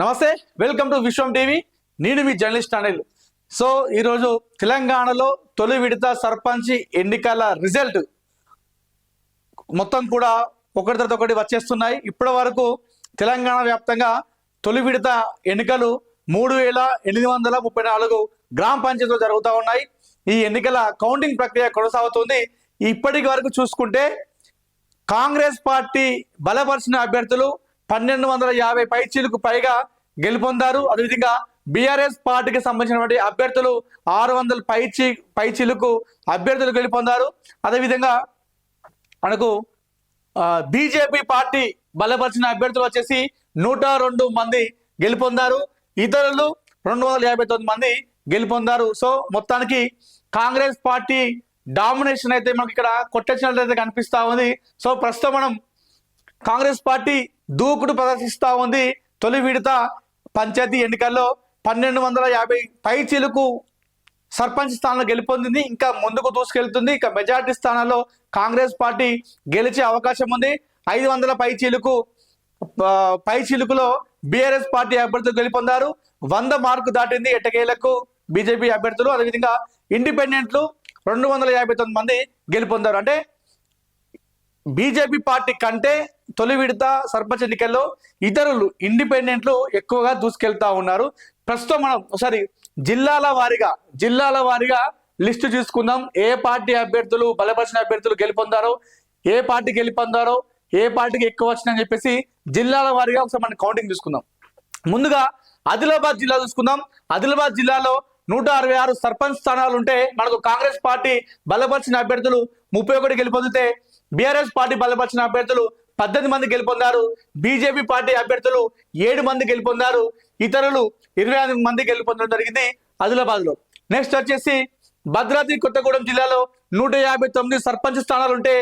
నమస్తే welcome to Vishwam TV నేను మీ journalist Anil. So ఈరోజు తెలంగాణలో తొలి విడత సర్పంచ్ ఎన్నికల రిజల్ట్ మొత్తం కూడా ఒకటి తర్వాత ఒకటి వచ్చేస్తున్నాయి. ఇప్పటి వరకు తెలంగాణ వ్యాప్తంగా తొలి విడత ఎన్నికలు మూడు వేల ఎనిమిది వందల ముప్పై నాలుగు గ్రామ పంచాయతీలు జరుగుతూ ఉన్నాయి. ఈ ఎన్నికల కౌంటింగ్ ప్రక్రియ కొనసాగుతుంది. ఇప్పటికి వరకు చూసుకుంటే కాంగ్రెస్ పార్టీ బలపరిచిన అభ్యర్థులు పన్నెండు వందల యాభై పైచీలకు పైగా గెలుపొందారు. అదేవిధంగా బీఆర్ఎస్ పార్టీకి సంబంధించినటువంటి అభ్యర్థులు ఆరు వందల పైచి పైచీలకు అభ్యర్థులు గెలుపొందారు. అదేవిధంగా మనకు బీజేపీ పార్టీ బలపరిచిన అభ్యర్థులు వచ్చేసి నూట రెండు మంది గెలుపొందారు. ఇతరులు రెండు వందల యాభై తొమ్మిది మంది గెలుపొందారు. సో మొత్తానికి కాంగ్రెస్ పార్టీ డామినేషన్ అయితే మనకి ఇక్కడ కొట్టేసినట్టు అయితే ఉంది. సో ప్రస్తుతం మనం కాంగ్రెస్ పార్టీ దూకుడు ప్రదర్శిస్తూ ఉంది. తొలి విడత పంచాయతీ ఎన్నికల్లో పన్నెండు వందల యాభై పైచీలకు సర్పంచ్ స్థానంలో గెలుపొందింది. ఇంకా ముందుకు దూసుకెళ్తుంది. ఇక మెజార్టీ స్థానాల్లో కాంగ్రెస్ పార్టీ గెలిచే అవకాశం ఉంది. ఐదు వందల పై చీలుకు పై చీలుకులో బీఆర్ఎస్ పార్టీ అభ్యర్థులు గెలుపొందారు. వంద మార్కు దాటింది ఎట్టకేలకు బీజేపీ అభ్యర్థులు. అదేవిధంగా ఇండిపెండెంట్లు రెండు వందల యాభై తొమ్మిది మంది గెలుపొందారు. అంటే బీజేపీ పార్టీ కంటే తొలి విడత సర్పంచ్ ఎన్నికల్లో ఇతరులు ఇండిపెండెంట్లు ఎక్కువగా దూసుకెళ్తా ఉన్నారు. ప్రస్తుతం మనం ఒకసారి జిల్లాల వారీగా జిల్లాల వారీగా లిస్టు చూసుకుందాం. ఏ పార్టీ అభ్యర్థులు బలపరిచిన అభ్యర్థులు గెలుపొందారో ఏ పార్టీ గెలుపొందారో ఏ పార్టీకి ఎక్కువ వచ్చిందని చెప్పేసి జిల్లాల వారీగా ఒకసారి మనం కౌంటింగ్ చూసుకుందాం. ముందుగా ఆదిలాబాద్ జిల్లా చూసుకుందాం. ఆదిలాబాద్ జిల్లాలో నూట అరవై ఆరు సర్పంచ్ స్థానాలు ఉంటే మనకు కాంగ్రెస్ పార్టీ బలపరిచిన అభ్యర్థులు ముప్పై ఒకటి గెలుపొందితే బీఆర్ఎస్ పార్టీ బలపరిచిన అభ్యర్థులు పద్దెనిమిది మంది గెలుపొందారు. బీజేపీ పార్టీ అభ్యర్థులు ఏడు మంది గెలుపొందారు. ఇతరులు ఇరవై ఐదు మంది గెలుపొందడం జరిగింది ఆదిలాబాద్లో. నెక్స్ట్ వచ్చేసి భద్రాద్రి కొత్తగూడెం జిల్లాలో నూట యాభై తొమ్మిది సర్పంచ్ స్థానాలు ఉంటే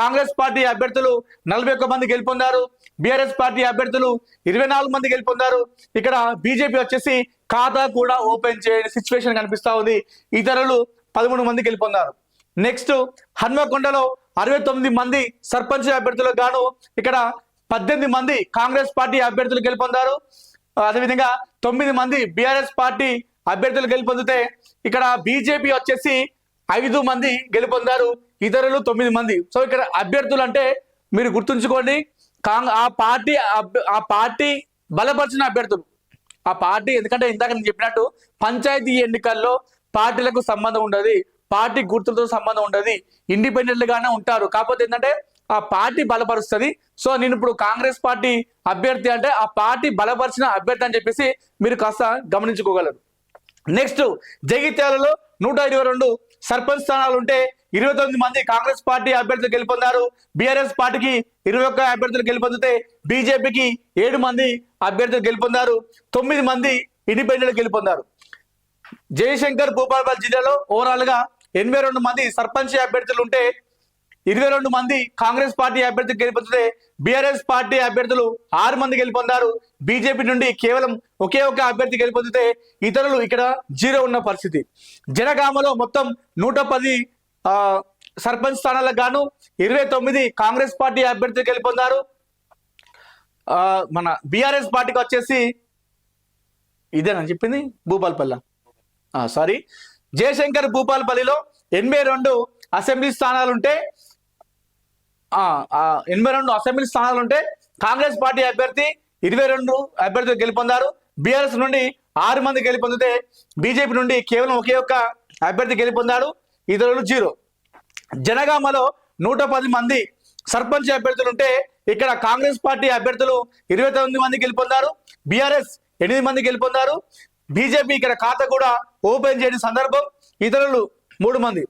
కాంగ్రెస్ పార్టీ అభ్యర్థులు నలభై ఒక్క మంది గెలుపొందారు. బీఆర్ఎస్ పార్టీ అభ్యర్థులు ఇరవై నాలుగు మంది గెలుపొందారు. ఇక్కడ బీజేపీ వచ్చేసి ఖాతా కూడా ఓపెన్ చేయని సిచ్యువేషన్ కనిపిస్తా ఉంది. ఇతరులు పదమూడు మంది గెలుపొందారు. నెక్స్ట్ హన్మకొండలో అరవై తొమ్మిది మంది సర్పంచ్ అభ్యర్థులకు గాను ఇక్కడ పద్దెనిమిది మంది కాంగ్రెస్ పార్టీ అభ్యర్థులు గెలుపొందారు. అదేవిధంగా తొమ్మిది మంది బీఆర్ఎస్ పార్టీ అభ్యర్థులు గెలుపొందితే ఇక్కడ బీజేపీ వచ్చేసి ఐదు మంది గెలుపొందారు. ఇతరులు తొమ్మిది మంది. సో ఇక్కడ అభ్యర్థులు అంటే మీరు గుర్తుంచుకోండి కాంగ్ ఆ పార్టీ ఆ పార్టీ బలపరిచిన అభ్యర్థులు. ఆ పార్టీ ఎందుకంటే ఇందాక నేను చెప్పినట్టు పంచాయతీ ఎన్నికల్లో పార్టీలకు సంబంధం ఉండదు. పార్టీ గుర్తులతో సంబంధం ఉండదు. ఇండిపెండెంట్ గానే ఉంటారు. కాకపోతే ఏంటంటే ఆ పార్టీ బలపరుస్తుంది. సో నేను ఇప్పుడు కాంగ్రెస్ పార్టీ అభ్యర్థి అంటే ఆ పార్టీ బలపరిచిన అభ్యర్థి అని చెప్పేసి మీరు కాస్త గమనించుకోగలరు. నెక్స్ట్ జగిత్యాలలో నూట ఇరవై రెండు సర్పంచ్ స్థానాలు ఉంటే ఇరవై తొమ్మిది మంది కాంగ్రెస్ పార్టీ అభ్యర్థులు గెలుపొందారు. బీఆర్ఎస్ పార్టీకి ఇరవై ఒక్క అభ్యర్థులు గెలుపొందితే బీజేపీకి ఏడు మంది అభ్యర్థులు గెలుపొందారు. తొమ్మిది మంది ఇండిపెండెంట్ గెలుపొందారు. జయశంకర్ భూపాలపల్లి జిల్లాలో ఓవరాల్గా ఎనభై రెండు మంది సర్పంచ్ అభ్యర్థులు ఉంటే ఇరవై రెండు మంది కాంగ్రెస్ పార్టీ అభ్యర్థులు గెలుపొందితే బీఆర్ఎస్ పార్టీ అభ్యర్థులు ఆరు మంది గెలుపొందారు. బీజేపీ నుండి కేవలం ఒకే ఒక అభ్యర్థి గెలుపొందితే ఇతరులు ఇక్కడ జీరో ఉన్న పరిస్థితి. జనగామలో మొత్తం నూట పది సర్పంచ్ స్థానాలకు గాను ఇరవై తొమ్మిది కాంగ్రెస్ పార్టీ అభ్యర్థులు గెలుపొందారు. మన బీఆర్ఎస్ పార్టీకి వచ్చేసి ఇదేనా చెప్పింది? భూపాల్పల్ల సారీ జయశంకర్ భూపాలపల్లిలో ఎనభై రెండు అసెంబ్లీ స్థానాలు ఉంటే ఎనభై రెండు అసెంబ్లీ స్థానాలుంటే కాంగ్రెస్ పార్టీ అభ్యర్థి ఇరవై రెండు అభ్యర్థులు గెలుపొందారు. బీఆర్ఎస్ నుండి ఆరు మంది గెలుపొందితే బీజేపీ నుండి కేవలం ఒకే ఒక్క అభ్యర్థి గెలుపొందాడు ఇతరులు జీరో. జనగామలో నూట పది మంది సర్పంచ్ అభ్యర్థులు ఉంటే ఇక్కడ కాంగ్రెస్ పార్టీ అభ్యర్థులు ఇరవై తొమ్మిది మంది గెలుపొందారు. బీఆర్ఎస్ ఎనిమిది మంది గెలుపొందారు. బీజేపీ ఇక్కడ ఖాతా కూడా ఓపెన్ చేయని సందర్భం ఇతరులు మూడు మంది.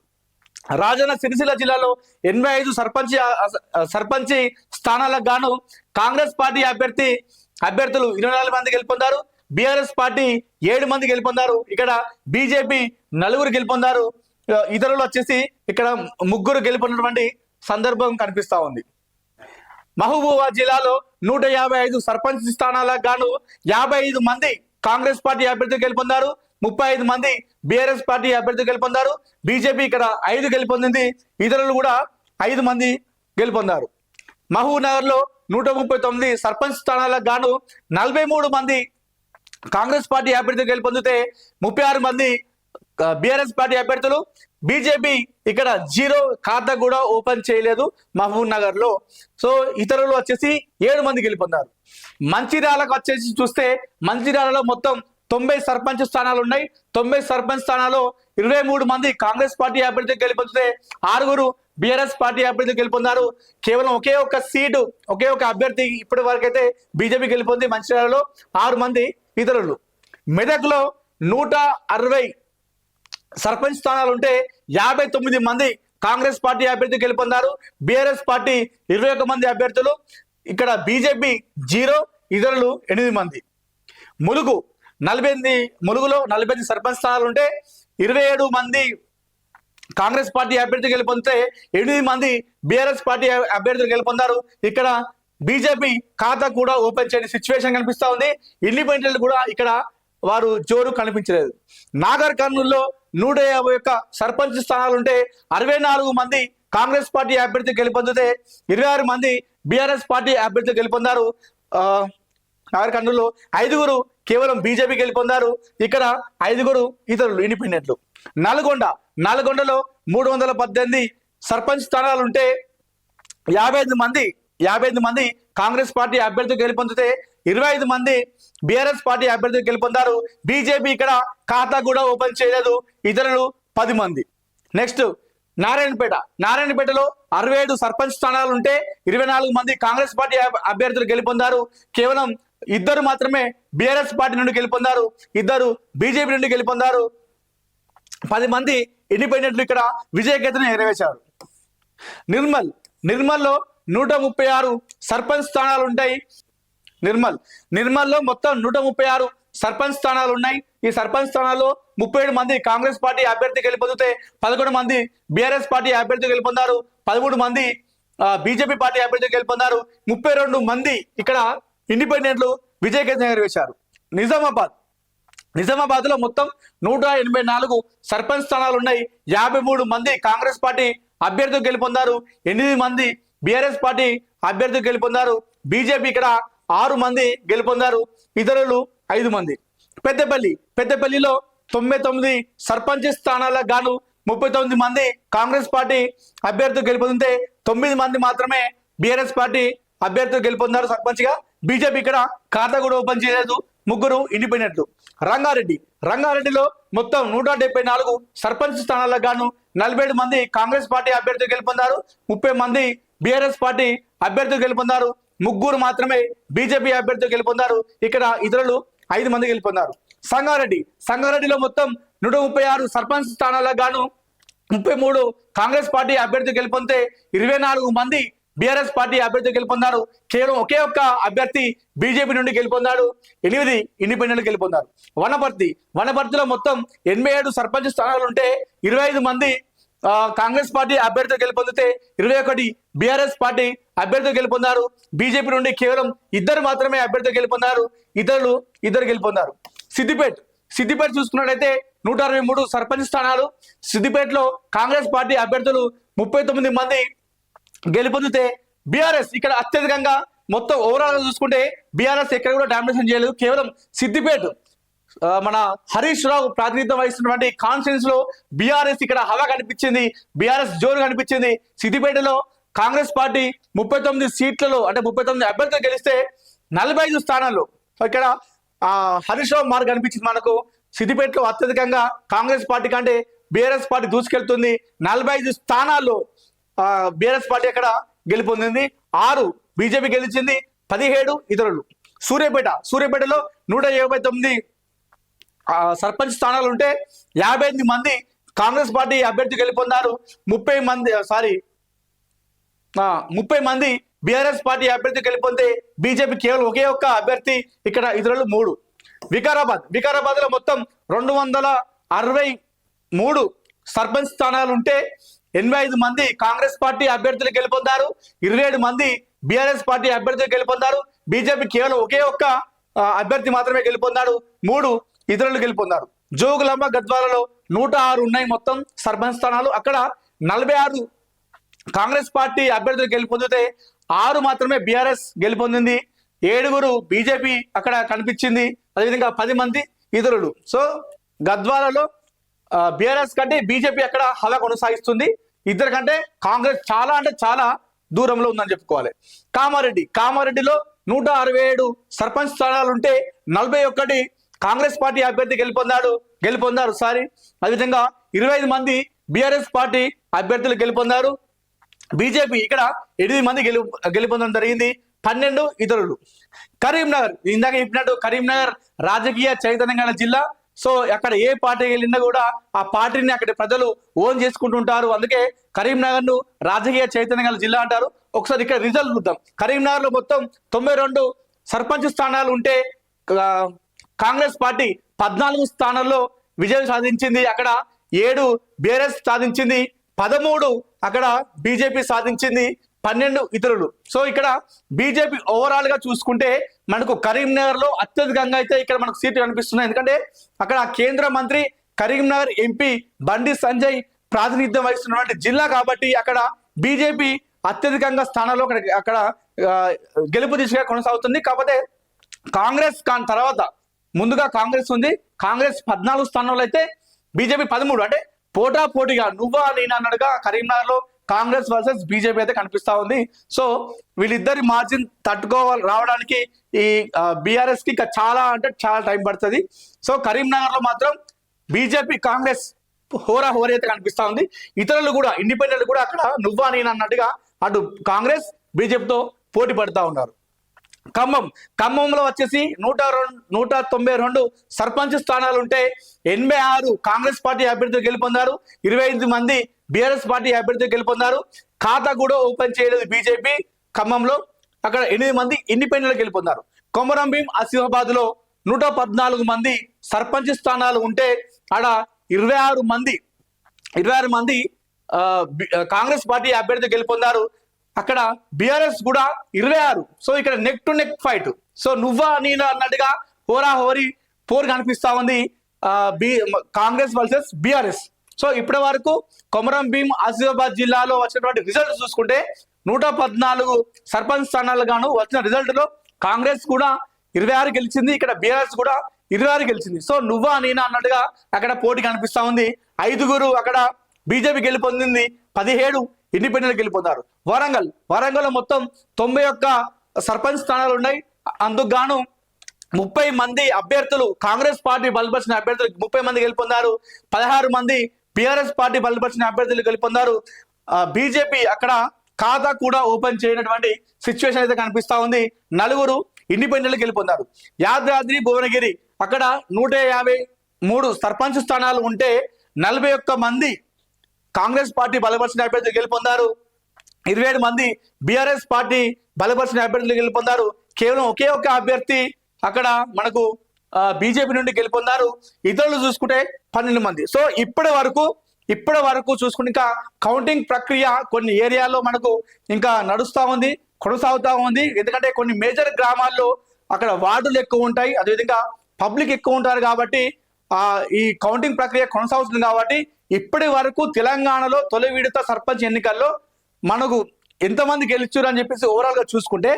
రాజన్న సిరిసిల్ల జిల్లాలో ఎనభై ఐదు సర్పంచ్ సర్పంచి స్థానాలకు గాను కాంగ్రెస్ పార్టీ అభ్యర్థి అభ్యర్థులు ఇరవై నాలుగు మంది గెలుపొందారు. బీఆర్ఎస్ పార్టీ ఏడు మంది గెలుపొందారు. ఇక్కడ బీజేపీ నలుగురు గెలుపొందారు. ఇతరులు వచ్చేసి ఇక్కడ ముగ్గురు గెలుపొందినటువంటి సందర్భం కనిపిస్తా ఉంది. మహబూబాబాద్ జిల్లాలో నూట యాభై ఐదు సర్పంచ్ స్థానాలకు గాను యాభై ఐదు మంది కాంగ్రెస్ పార్టీ అభ్యర్థులు గెలుపొందారు. ముప్పై ఐదు మంది బీఆర్ఎస్ పార్టీ అభ్యర్థులు గెలుపొందారు. బీజేపీ ఇక్కడ ఐదు గెలుపొందింది. ఇతరులు కూడా ఐదు మంది గెలుపొందారు. మహబూబ్ నగర్లో నూట ముప్పై తొమ్మిది సర్పంచ్ స్థానాలకు గాను నలభై మూడు మంది కాంగ్రెస్ పార్టీ అభ్యర్థి గెలుపొందితే ముప్పై ఆరు మంది బీఆర్ఎస్ పార్టీ అభ్యర్థులు బీజేపీ ఇక్కడ జీరో ఖాతా కూడా ఓపెన్ చేయలేదు మహబూబ్ నగర్లో సో ఇతరులు వచ్చేసి ఏడు మంది గెలుపొందారు. మంచిర్యాలకు వచ్చేసి చూస్తే మంచిర్యాలలో మొత్తం తొంభై సర్పంచ్ స్థానాలు ఉన్నాయి. తొంభై సర్పంచ్ స్థానాల్లో ఇరవై మూడు మంది కాంగ్రెస్ పార్టీ అభ్యర్థి గెలుపొందితే ఆరుగురు బీఆర్ఎస్ పార్టీ అభ్యర్థి గెలుపొందారు. కేవలం ఒకే ఒక్క సీటు ఒకే ఒక అభ్యర్థి ఇప్పటి వరకైతే బీజేపీ గెలుపొంది మంచిర్యాలలో ఆరు మంది ఇతరులు. మెదక్లో నూట అరవై సర్పంచ్ స్థానాలు ఉంటే యాభై తొమ్మిది మంది కాంగ్రెస్ పార్టీ అభ్యర్థి గెలుపొందారు బీఆర్ఎస్ పార్టీ ఇరవై ఒక్క మంది అభ్యర్థులు ఇక్కడ బీజేపీ జీరో ఇతరులు ఎనిమిది మంది. ములుగు నలభై ఎనిమిది ములుగులో నలభై ఎనిమిది సర్పంచ్ స్థానాలు ఉంటే ఇరవై ఏడు మంది కాంగ్రెస్ పార్టీ అభ్యర్థి గెలుపొందితే ఎనిమిది మంది బీఆర్ఎస్ పార్టీ అభ్యర్థులు గెలుపొందారు. ఇక్కడ బీజేపీ ఖాతా కూడా ఓపెన్ చేయని సిచ్యువేషన్ కనిపిస్తూ ఉంది. ఇండిపెండెంట్ కూడా ఇక్కడ వారు జోరు కనిపించలేదు. నాగర్ కర్నూల్లో నూట యాభై ఒక్క సర్పంచ్ స్థానాలు ఉంటే అరవై నాలుగు మంది కాంగ్రెస్ పార్టీ అభ్యర్థి గెలుపొందితే ఇరవై ఆరు మంది బీఆర్ఎస్ పార్టీ అభ్యర్థి గెలుపొందారు. ఆ, ఐదుగురు కేవలం బీజేపీ గెలుపొందారు. ఇక్కడ ఐదుగురు ఇతరులు ఇండిపెండెంట్లు నల్గొండ నల్గొండలో మూడు వందల పద్దెనిమిది సర్పంచ్ స్థానాలు ఉంటే యాభై ఐదు మంది యాభై ఐదు మంది కాంగ్రెస్ పార్టీ అభ్యర్థి గెలుపొందితే ఇరవై ఐదు మంది బీఆర్ఎస్ పార్టీ అభ్యర్థులు గెలుపొందారు. బీజేపీ ఇక్కడ ఖాతా కూడా ఓపెన్ చేయలేదు. ఇతరులు పది మంది. నెక్స్ట్ నారాయణపేట. నారాయణపేటలో అరవై ఏడు సర్పంచ్ స్థానాలు ఉంటే ఇరవై నాలుగు మంది కాంగ్రెస్ పార్టీ అభ్యర్థులు గెలుపొందారు. కేవలం ఇద్దరు మాత్రమే బీఆర్ఎస్ పార్టీ నుండి గెలుపొందారు. ఇద్దరు బీజేపీ నుండి గెలుపొందారు. పది మంది ఇండిపెండెంట్లు ఇక్కడ విజయకేతను నెరవేర్చారు. నిర్మల్. నిర్మల్లో నూట ముప్పై ఆరు సర్పంచ్ స్థానాలు ఉంటాయి. నిర్మల్. నిర్మల్లో మొత్తం నూట ముప్పై ఆరు సర్పంచ్ స్థానాలు ఉన్నాయి. ఈ సర్పంచ్ స్థానాల్లో ముప్పై ఏడు మంది కాంగ్రెస్ పార్టీ అభ్యర్థి గెలుపొందితే పదకొండు మంది బీఆర్ఎస్ పార్టీ అభ్యర్థి గెలుపొందారు. పదమూడు మంది బీజేపీ పార్టీ అభ్యర్థి గెలుపొందారు. ముప్పై రెండు మంది ఇక్కడ ఇండిపెండెంట్లు విజయ్ కేంద్ర వేశారు. నిజామాబాద్. నిజామాబాద్లో మొత్తం నూట ఎనభై నాలుగు సర్పంచ్ స్థానాలు ఉన్నాయి. యాభై మూడు మంది కాంగ్రెస్ పార్టీ అభ్యర్థులు గెలుపొందారు. ఎనిమిది మంది బీఆర్ఎస్ పార్టీ అభ్యర్థులు గెలుపొందారు. బీజేపీ ఇక్కడ ఆరు మంది గెలుపొందారు. ఇతరులు ఐదు మంది. పెద్దపల్లి. పెద్దపల్లిలో తొంభై తొమ్మిది సర్పంచ్ స్థానాలకు గాను ముప్పై తొమ్మిది మంది కాంగ్రెస్ పార్టీ అభ్యర్థులు గెలుపొందితే తొమ్మిది మంది మాత్రమే బీఆర్ఎస్ పార్టీ అభ్యర్థులు గెలుపొందారు సర్పంచ్గా. బీజేపీ ఇక్కడ ఖాతా కూడా ఓపెన్ చేయలేదు. ముగ్గురు ఇండిపెండెంట్లు. రంగారెడ్డి. రంగారెడ్డిలో మొత్తం నూట డెబ్బై నాలుగు సర్పంచ్ స్థానాలకు గాను నలభై మంది కాంగ్రెస్ పార్టీ అభ్యర్థులు గెలుపొందారు. ముప్పై మంది బీఆర్ఎస్ పార్టీ అభ్యర్థులు గెలుపొందారు. ముగ్గురు మాత్రమే బీజేపీ అభ్యర్థులు గెలుపొందారు. ఇక్కడ ఇతరులు ఐదు మంది గెలుపొందారు. సంగారెడ్డి. సంగారెడ్డిలో మొత్తం నూట ముప్పై ఆరు సర్పంచ్ స్థానాలకు గాను ముప్పై మూడు కాంగ్రెస్ పార్టీ అభ్యర్థి గెలుపొందితే ఇరవై నాలుగు మంది బీఆర్ఎస్ పార్టీ అభ్యర్థి గెలుపొందారు. కేవలం ఒకే ఒక్క అభ్యర్థి బీజేపీ నుండి గెలుపొందాడు. ఎనిమిది ఇండిపెండెంట్ గెలుపొందారు. వనపర్తి. వనపర్తిలో మొత్తం ఎనభై ఏడు సర్పంచ్ స్థానాలు ఉంటే ఇరవై ఐదు మంది కాంగ్రెస్ పార్టీ అభ్యర్థి గెలుపొందితే ఇరవై ఒకటి బీఆర్ఎస్ పార్టీ అభ్యర్థులు గెలుపొందారు. బీజేపీ నుండి కేవలం ఇద్దరు మాత్రమే అభ్యర్థి గెలుపొందారు. ఇతరులు ఇద్దరు గెలుపొందారు. సిద్దిపేట్ సిద్దిపేట చూసుకున్నట్లయితే నూట అరవై మూడు సర్పంచ్ స్థానాలు. సిద్దిపేటలో కాంగ్రెస్ పార్టీ అభ్యర్థులు ముప్పై తొమ్మిది మంది గెలుపొందితే బీఆర్ఎస్ ఇక్కడ అత్యధికంగా మొత్తం ఓవరాల్ చూసుకుంటే బీఆర్ఎస్ ఎక్కడ కూడా డామినేషన్ చేయలేదు. కేవలం సిద్దిపేట మన హరీష్ రావు ప్రాతినిధ్యం వహిస్తున్నటువంటి కాన్ఫరెన్స్లో బీఆర్ఎస్ ఇక్కడ హవా కనిపించింది బీఆర్ఎస్ జోరు కనిపించింది. సిద్దిపేటలో కాంగ్రెస్ పార్టీ ముప్పై తొమ్మిది సీట్లలో అంటే ముప్పై తొమ్మిది అభ్యర్థులు గెలిస్తే నలభై ఐదు స్థానాల్లో ఇక్కడ ఆ, హరీష్ రావు మార్గ కనిపించింది మనకు. సిద్దిపేటలో అత్యధికంగా కాంగ్రెస్ పార్టీ కంటే బీఆర్ఎస్ పార్టీ దూసుకెళ్తుంది. నలభై ఐదు స్థానాల్లో బీఆర్ఎస్ పార్టీ అక్కడ గెలుపొందింది. ఆరు బీజేపీ గెలిచింది పదిహేడు ఇతరులు. సూర్యాపేట సూర్యాపేటలో నూట యాభై తొమ్మిది సర్పంచ్ స్థానాలు ఉంటే యాభై ఎనిమిది మంది కాంగ్రెస్ పార్టీ అభ్యర్థి గెలుపొందారు. ముప్పై మంది సారీ ముప్పై మంది బీఆర్ఎస్ పార్టీ అభ్యర్థి గెలుపొందే బీజేపీ కేవలం ఒకే ఒక్క అభ్యర్థి ఇక్కడ ఇతరులు మూడు. వికారాబాద్ వికారాబాద్లో మొత్తం రెండు వందల అరవై మూడు సర్పంచ్ స్థానాలు ఉంటే ఎనభై ఐదు మంది కాంగ్రెస్ పార్టీ అభ్యర్థులు గెలుపొందారు. ఇరవై ఏడు మంది బీఆర్ఎస్ పార్టీ అభ్యర్థులు గెలుపొందారు. బీజేపీ కేవలం ఒకే ఒక్క అభ్యర్థి మాత్రమే గెలుపొందాడు. మూడు ఇతరులు గెలుపొందారు జోగులాంబ గద్వాలలో నూట ఆరు ఉన్నాయి మొత్తం సర్పంచ్ స్థానాలు. అక్కడ నలభై ఆరు కాంగ్రెస్ పార్టీ అభ్యర్థులు గెలుపొందితే ఆరు మాత్రమే బీఆర్ఎస్ గెలుపొందింది ఏడుగురు బీజేపీ అక్కడ కనిపించింది. అదేవిధంగా పది మంది ఇతరులు. సో గద్వాలలో బీఆర్ఎస్ కంటే బీజేపీ అక్కడ హల కొనసాగిస్తుంది. ఇద్దరు కంటే కాంగ్రెస్ చాలా అంటే చాలా దూరంలో ఉందని చెప్పుకోవాలి. కామారెడ్డి. కామారెడ్డిలో నూట అరవై ఏడు సర్పంచ్ స్థానాలు ఉంటే నలభై ఒక్కటి కాంగ్రెస్ పార్టీ అభ్యర్థి గెలుపొందాడు గెలుపొందారు సారీ. అదేవిధంగా ఇరవై ఐదు మంది బీఆర్ఎస్ పార్టీ అభ్యర్థులు గెలుపొందారు. బీజేపీ ఇక్కడ ఎనిమిది మంది గెలు గెలుపొందడం జరిగింది. పన్నెండు ఇతరులు. కరీంనగర్ ఇందాక చెప్పినట్టు కరీంనగర్ రాజకీయ చైతన్యంగా జిల్లా. సో అక్కడ ఏ పార్టీ వెళ్ళినా కూడా ఆ పార్టీని అక్కడ ప్రజలు ఓన్ చేసుకుంటుంటారు. అందుకే కరీంనగర్ను రాజకీయ చైతన్యంగా జిల్లా అంటారు. ఒకసారి ఇక్కడ రిజల్ట్ చూద్దాం. కరీంనగర్లో మొత్తం తొంభై రెండు సర్పంచ్ స్థానాలు ఉంటే కాంగ్రెస్ పార్టీ పద్నాలుగు స్థానాల్లో విజయం సాధించింది. అక్కడ ఏడు బీఆర్ఎస్ సాధించింది. పదమూడు అక్కడ బీజేపీ సాధించింది. పన్నెండు ఇతరులు. సో ఇక్కడ బీజేపీ ఓవరాల్గా చూసుకుంటే మనకు కరీంనగర్లో అత్యధికంగా అయితే ఇక్కడ మనకు సీట్లు కనిపిస్తున్నాయి. ఎందుకంటే అక్కడ కేంద్ర మంత్రి కరీంనగర్ ఎంపీ బండి సంజయ్ ప్రాతినిధ్యం వహిస్తున్నటువంటి జిల్లా కాబట్టి అక్కడ బీజేపీ అత్యధికంగా స్థానాల్లో అక్కడ అక్కడ గెలుపు దిశగా కొనసాగుతుంది. కాకపోతే కాంగ్రెస్ కాని తర్వాత ముందుగా కాంగ్రెస్ ఉంది. కాంగ్రెస్ పద్నాలుగు స్థానాల్లో అయితే బీజేపీ పదమూడు. అంటే పోటా పోటీగా నువ్వా నేను అన్నట్టుగా కరీంనగర్లో కాంగ్రెస్ వర్సెస్ బీజేపీ అయితే కనిపిస్తా ఉంది. సో వీళ్ళిద్దరి మార్జిన్ తట్టుకోవాలి రావడానికి ఈ బీఆర్ఎస్కి ఇంకా చాలా అంటే చాలా టైం పడుతుంది. సో కరీంనగర్లో మాత్రం బీజేపీ కాంగ్రెస్ హోరా హోరీ అయితే కనిపిస్తా ఉంది. ఇతరులు కూడా ఇండిపెండెంట్ కూడా అక్కడ నువ్వా నేను అన్నట్టుగా అటు కాంగ్రెస్ బీజేపీతో పోటీ పడుతూ ఉన్నారు. ఖమ్మం. ఖమ్మంలో వచ్చేసి నూట రెండు నూట తొంభై రెండు సర్పంచ్ స్థానాలు ఉంటే ఎనభై ఆరు కాంగ్రెస్ పార్టీ అభ్యర్థులు గెలుపొందారు. ఇరవై ఐదు మంది బీఆర్ఎస్ పార్టీ అభ్యర్థులు గెలుపొందారు. ఖాతా కూడా ఓపెన్ చేయలేదు బీజేపీ ఖమ్మంలో. అక్కడ ఎనిమిది మంది ఇండిపెండెంట్ గెలుపొందారు. కొమరం భీం ఆసిఫాబాద్లో నూట పద్నాలుగు మంది సర్పంచ్ స్థానాలు ఉంటే ఆడ ఇరవై ఆరు మంది ఇరవై ఆరు మంది కాంగ్రెస్ పార్టీ అభ్యర్థి గెలుపొందారు. అక్కడ బీఆర్ఎస్ కూడా ఇరవై ఆరు. సో ఇక్కడ neck to neck fight so నువ్వా నేను అన్నట్టుగా హోరా హోరీ పోర్ కనిపిస్తా ఉంది బి కాంగ్రెస్ వర్సెస్ బీఆర్ఎస్. సో ఇప్పటి వరకు కొమరం భీం ఆసిఫాబాద్ జిల్లాలో వచ్చినటువంటి రిజల్ట్ చూసుకుంటే నూట పద్నాలుగు సర్పంచ్ స్థానాలు గాను వచ్చిన రిజల్ట్లో కాంగ్రెస్ కూడా ఇరవై ఆరు గెలిచింది ఇక్కడ బీఆర్ఎస్ కూడా ఇరవై ఆరు గెలిచింది. సో నువ్వా నేనా అన్నట్టుగా అక్కడ పోటీ కనిపిస్తా ఉంది. ఐదుగురు అక్కడ బీజేపీ గెలుపొందింది పదిహేడు ఇండిపెండెంట్ గెలుపొందారు. వరంగల్ వరంగల్ మొత్తం తొంభై ఒక్క సర్పంచ్ స్థానాలు ఉన్నాయి. అందుకు గాను ముప్పై మంది అభ్యర్థులు కాంగ్రెస్ పార్టీ బలపరిచిన అభ్యర్థులు ముప్పై మంది గెలుపొందారు. పదహారు మంది బీఆర్ఎస్ పార్టీ బలపరిచిన అభ్యర్థులు గెలుపొందారు. బీజేపీ అక్కడ ఖాతా కూడా ఓపెన్ చేయనటువంటి సిచ్యువేషన్ అయితే కనిపిస్తా ఉంది. నలుగురు ఇండిపెండెంట్లు గెలుపొందారు. యాదాద్రి భువనగిరి అక్కడ నూట యాభై మూడు సర్పంచ్ స్థానాలు ఉంటే నలభై ఒక్క మంది కాంగ్రెస్ పార్టీ బలపరిచిన అభ్యర్థులు గెలుపొందారు. ఇరవై ఏడు మంది బీఆర్ఎస్ పార్టీ బలపరిచిన అభ్యర్థులు గెలుపొందారు. కేవలం ఒకే ఒక్క అభ్యర్థి అక్కడ మనకు బీజేపీ నుండి గెలుపొందారు. ఇతరులు చూసుకుంటే పన్నెండు మంది. సో ఇప్పటి వరకు ఇప్పటి వరకు చూసుకుంటే ఇంకా కౌంటింగ్ ప్రక్రియ కొన్ని ఏరియాల్లో మనకు ఇంకా నడుస్తూ ఉంది కొనసాగుతా ఉంది. ఎందుకంటే కొన్ని మేజర్ గ్రామాల్లో అక్కడ వార్డులు ఎక్కువ ఉంటాయి. అదేవిధంగా పబ్లిక్ ఎక్కువ ఉంటారు కాబట్టి ఆ ఈ కౌంటింగ్ ప్రక్రియ కొనసాగుతుంది కాబట్టి ఇప్పటి వరకు తెలంగాణలో తొలి విడత సర్పంచ్ ఎన్నికల్లో మనకు ఎంతమంది గెలిచారు అని చెప్పేసి ఓవరాల్గా చూసుకుంటే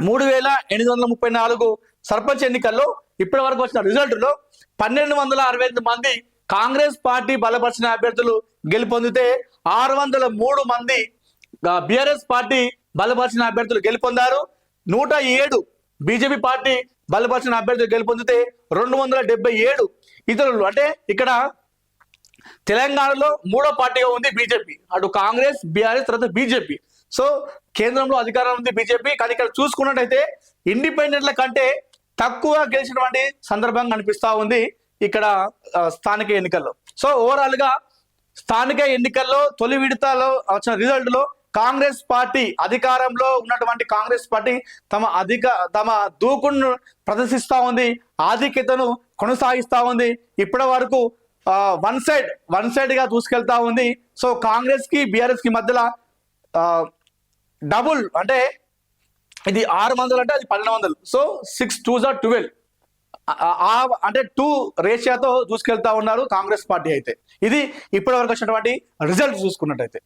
మూడు వేల ఎనిమిది వందల ముప్పై నాలుగు సర్పంచ్ ఎన్నికల్లో ఇప్పటి వరకు వచ్చిన రిజల్ట్లో పన్నెండు వందల అరవై ఎనిమిది మంది కాంగ్రెస్ పార్టీ బలపరిచిన అభ్యర్థులు గెలుపొందితే ఆరు వందల మూడు మంది బీఆర్ఎస్ పార్టీ బలపరిచిన అభ్యర్థులు గెలుపొందారు. నూట ఏడు బీజేపీ పార్టీ బలపరిచిన అభ్యర్థులు గెలుపొందితే రెండు వందల డెబ్బై ఏడు ఇతరులు అంటే ఇక్కడ తెలంగాణలో మూడో పార్టీగా ఉంది బీజేపీ. అటు కాంగ్రెస్ బీఆర్ఎస్ తర్వాత బీజేపీ. సో కేంద్రంలో అధికారం ఉంది బీజేపీ. కానీ ఇక్కడ చూసుకున్నట్టయితే ఇండిపెండెంట్ల కంటే తక్కువ గెలిచినటువంటి సందర్భం కనిపిస్తూ ఉంది ఇక్కడ స్థానిక ఎన్నికల్లో. సో ఓవరాల్గా స్థానిక ఎన్నికల్లో తొలి విడతలో వచ్చిన రిజల్ట్లో కాంగ్రెస్ పార్టీ అధికారంలో ఉన్నటువంటి కాంగ్రెస్ పార్టీ తమ అధిక తమ దూకును ప్రదర్శిస్తూ ఉంది ఆధిక్యతను కొనసాగిస్తూ ఉంది. ఇప్పటి వరకు వన్ సైడ్ వన్ సైడ్గా దూసుకెళ్తా ఉంది. సో కాంగ్రెస్కి బీఆర్ఎస్కి మధ్యలో డబుల్ అంటే ఇది ఆరు వందలు అంటే అది పన్నెండు వందలు. సో సిక్స్ టూ జా ట్వెల్వ్. అంటే టూ రేషియాతో దూసుకెళ్తా ఉన్నారు కాంగ్రెస్ పార్టీ అయితే. ఇది ఇప్పటివరకు వచ్చినటువంటి రిజల్ట్ చూసుకున్నట్టయితే.